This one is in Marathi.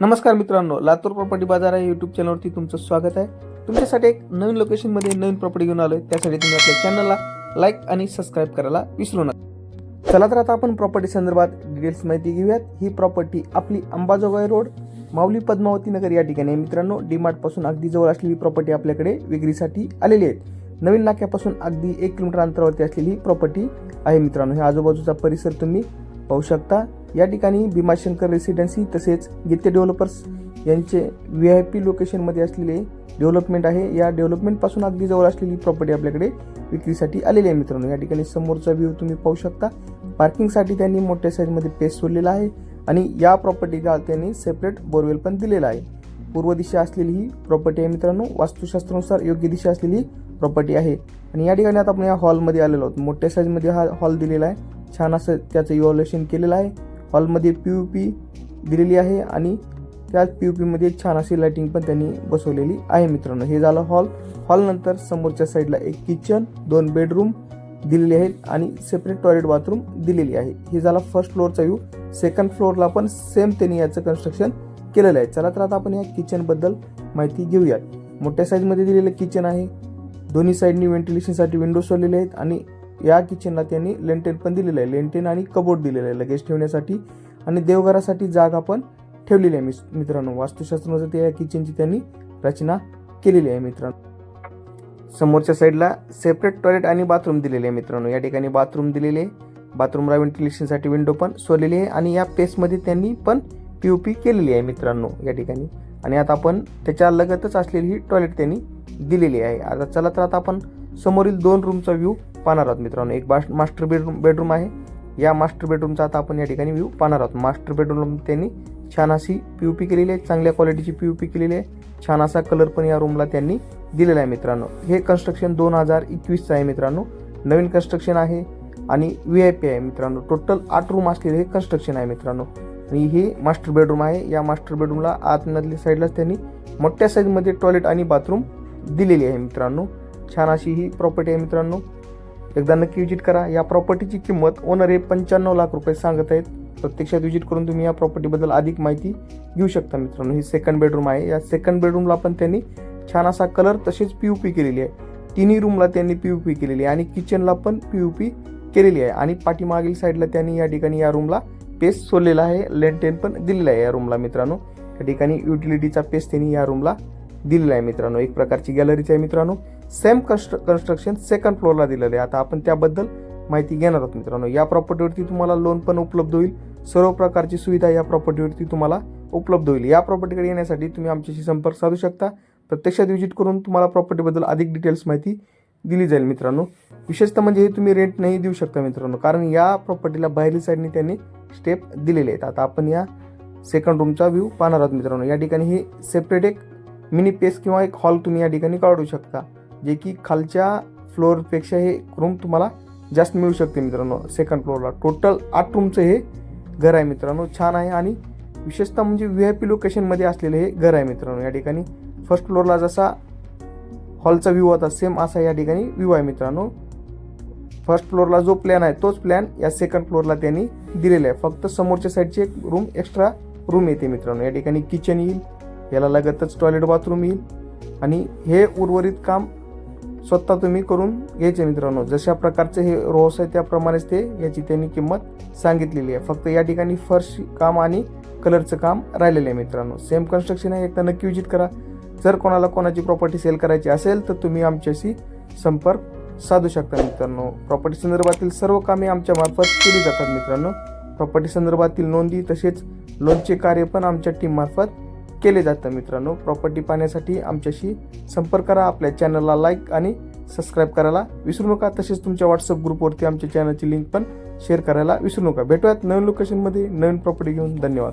नमस्कार मित्रांनो लातूर प्रॉपर्टी बाजार आहे यूट्यूब चॅनलवरती तुमचं स्वागत आहे. तुमच्यासाठी एक नवीन लोकेशनमध्ये नवीन प्रॉपर्टी घेऊन आलो आहे त्यासाठी तुम्ही आपल्या चॅनलला लाईक आणि सबस्क्राईब करायला विसरू नका. चला तर आता आपण प्रॉपर्टी संदर्भात डिटेल्स माहिती घेऊयात. ही प्रॉपर्टी आपली अंबाजोगाई रोड माऊली पद्मावती नगर या ठिकाणी आहे. मित्रांनो डीमार्टपासून अगदी जवळ असलेली प्रॉपर्टी आपल्याकडे विक्रीसाठी आलेली आहे. नवीन नाक्यापासून अगदी एक किलोमीटर अंतरावरती असलेली प्रॉपर्टी आहे मित्रांनो. हे आजूबाजूचा परिसर तुम्ही पाहू शकता. या ठिकाणी भीमाशंकर रेसिडेन्सी तसेच गीते डेव्हलपर्स यांचे व्ही आय पी लोकेशनमध्ये असलेले डेव्हलपमेंट आहे. या डेव्हलपमेंटपासून अगदी जवळ असलेली प्रॉपर्टी आपल्याकडे विक्रीसाठी आलेली आहे मित्रांनो. या ठिकाणी समोरचा व्ह्यू तुम्ही पाहू शकता. पार्किंगसाठी त्यांनी मोठ्या साईजमध्ये पेस सोडलेला आहे आणि या प्रॉपर्टीला त्यांनी सेपरेट बोरवेल पण दिलेला आहे. पूर्व दिशा असलेली ही प्रॉपर्टी आहे मित्रांनो. वास्तुशास्त्रानुसार योग्य दिशा असलेली प्रॉपर्टी आहे. आणि या ठिकाणी आता आपण या हॉलमध्ये आलेलो आहोत. मोठ्या साईजमध्ये हा हॉल दिलेला आहे. छान असं त्याचं इव्हॉल्युशन केलेलं आहे. हॉलमध्ये पी यू पी दिलेली आहे आणि त्याच पी यू पीमध्ये छान अशी लायटिंग पण त्यांनी बसवलेली आहे मित्रांनो. हे झालं हॉल हॉल नंतर समोरच्या साईडला एक किचन दोन बेडरूम दिलेले आहेत आणि सेपरेट टॉयलेट बाथरूम दिलेली आहे. हे झाला फर्स्ट फ्लोअरचा व्ह्यू सेकंड फ्लोअरला पण सेम त्यांनी याचं कन्स्ट्रक्शन केलेलं आहे. चला तर आता आपण या किचनबद्दल माहिती घेऊयात. मोठ्या साईजमध्ये दिलेलं किचन आहे. दोन्ही साईडनी व्हेंटिलेशनसाठी विंडो सोडलेले आहेत आणि या किचनला त्यांनी लेंटेन पण दिलेलं आहे. लेंटेन आणि कबोर्ड दिलेलं आहे लगेच ठेवण्यासाठी. आणि देवघरासाठी जागा पण ठेवलेली आहे मिस- मित्रांनो. वास्तुशास्त्रानुसार त्या किचनची त्यांनी रचना केलेली आहे मित्रांनो. समोरच्या साईडला सेपरेट टॉयलेट आणि बाथरूम दिलेले आहे मित्रांनो. या ठिकाणी बाथरूम दिलेले आहे. बाथरूमला व्हेंटिलेशनसाठी विंडो पण सोडलेली आहे आणि या पेसमध्ये त्यांनी पण पी पी केलेली आहे मित्रांनो या ठिकाणी. आणि आता आपण त्याच्या लगतच असलेली ही टॉयलेट त्यांनी दिलेली आहे. आता चला तर आता आपण समोरील दोन रूमचा व्ह्यू पाहणार आहोत मित्रांनो. एक बास्ट मास्टर बेडरूम बेडरूम आहे. या मास्टर बेडरूमचा आता आपण या ठिकाणी व्ह्यू पाहणार आहोत. मास्टर बेडरूम त्यांनी छान अशी पी यू पी केलेली आहे. चांगल्या क्वालिटीची पी यू पी केलेली आहे. छान असा कलर पण या रूमला त्यांनी दिलेला आहे मित्रांनो. हे कन्स्ट्रक्शन दोन हजार एकवीसचं आहे मित्रांनो. नवीन कन्स्ट्रक्शन आहे आणि व्ही आय पी आहे मित्रांनो. टोटल आठ रूम असलेले हे कन्स्ट्रक्शन आहे मित्रांनो. आणि हे मास्टर बेडरूम आहे. या मास्टर बेडरूमला आतमधल्या साईडलाच त्यांनी मोठ्या साईजमध्ये टॉयलेट आणि बाथरूम दिलेली आहे मित्रांनो. छान अशी ही प्रॉपर्टी आहे मित्रांनो. एकदा नक्की विजिट करा. या प्रॉपर्टीची किंमत ओनर हे पंच्याण्णव लाख रुपये सांगत आहेत. प्रत्यक्षात विजिट करून तुम्ही या प्रॉपर्टीबद्दल अधिक माहिती घेऊ शकता मित्रांनो. ही सेकंड बेडरूम आहे. या सेकंड बेडरूमला पण त्यांनी छान असा कलर तसेच पी यू पी केलेली आहे. तिन्ही रूमला त्यांनी पी यू पी केलेली आहे आणि किचनला पण पी यू पी केलेली आहे. आणि पाठीमागील साईडला त्यांनी या ठिकाणी या रूमला पेस सोडलेला आहे. लेंटेन पण दिलेला आहे या रूमला मित्रांनो. या ठिकाणी युटिलिटीचा पेस त्यांनी या रूमला दिलेलं आहे मित्रांनो. एक प्रकारची गॅलरीची आहे मित्रांनो. सेम कन्स्ट्र कन्स्ट्रक्शन सेकंड फ्लोअरला दिलेलं आहे. आता आपण त्याबद्दल माहिती घेणार आहोत मित्रांनो. या प्रॉपर्टीवरती तुम्हाला लोन पण उपलब्ध होईल. सर्व प्रकारची सुविधा या प्रॉपर्टीवरती तुम्हाला उपलब्ध होईल. या प्रॉपर्टीकडे येण्यासाठी तुम्ही आमच्याशी संपर्क साधू शकता. प्रत्यक्षात व्हिजिट करून तुम्हाला प्रॉपर्टीबद्दल अधिक डिटेल्स माहिती दिली जाईल मित्रांनो. विशेषतः म्हणजे हे तुम्ही रेंट नाही देऊ शकता मित्रांनो. कारण या प्रॉपर्टीला बाहेरील साईडने त्यांनी स्टेप दिलेले आहेत. आता आपण या सेकंड रूमचा व्ह्यू पाहणार आहोत मित्रांनो. या ठिकाणी हे सेपरेट एक मिनी पेस किंवा एक हॉल तुम्ही या ठिकाणी काढू शकता जे की खालच्या फ्लोअरपेक्षा हे रूम तुम्हाला जास्त मिळू शकते मित्रांनो सेकंड फ्लोअरला टोटल आठ रूमचं हे घर आहे मित्रांनो छान आहे आणि विशेषतः म्हणजे व्ही आय पी लोकेशनमध्ये असलेलं हे घर आहे मित्रांनो या ठिकाणी फर्स्ट फ्लोअरला जसा हॉलचा व्ह्यू होता सेम असा या ठिकाणी व्ह्यू आहे मित्रांनो. फर्स्ट फ्लोअरला जो प्लॅन आहे तोच प्लॅन या सेकंड फ्लोअरला त्यांनी दिलेला आहे. फक्त समोरच्या साईडची एक रूम एक्स्ट्रा रूम येते मित्रांनो या ठिकाणी किचन येईल याला लगतच टॉयलेट बाथरूम येईल. आणि हे उर्वरित काम स्वतः तुम्ही करून घ्यायचे मित्रांनो. जशा प्रकारचे हे रोस आहे त्याप्रमाणेच ते याची त्यांनी किंमत सांगितलेली आहे. फक्त या ठिकाणी फर्श काम आणि कलरचं काम राहिलेलं आहे मित्रांनो. सेम कन्स्ट्रक्शन आहे. एकदा नक्की विजिट करा. जर कोणाला कोणाची प्रॉपर्टी सेल करायची असेल तर तुम्ही आमच्याशी संपर्क साधू शकता मित्रांनो. प्रॉपर्टी संदर्भातील सर्व कामे आमच्या मार्फत केली जातात मित्रांनो. प्रॉपर्टी संदर्भातील नोंदी तसेच लोनचे कार्य पण आमच्या टीम मार्फत केले जातं मित्रांनो. प्रॉपर्टी पाहण्यासाठी आमच्याशी संपर्क करा. आपल्या चॅनलला लाईक आणि सबस्क्राईब करायला विसरू नका. तसेच तुमच्या व्हॉट्सअप ग्रुपवरती आमच्या चॅनलची लिंक पण शेअर करायला विसरू नका. भेटूयात नवीन लोकेशनमध्ये नवीन प्रॉपर्टी घेऊन. धन्यवाद.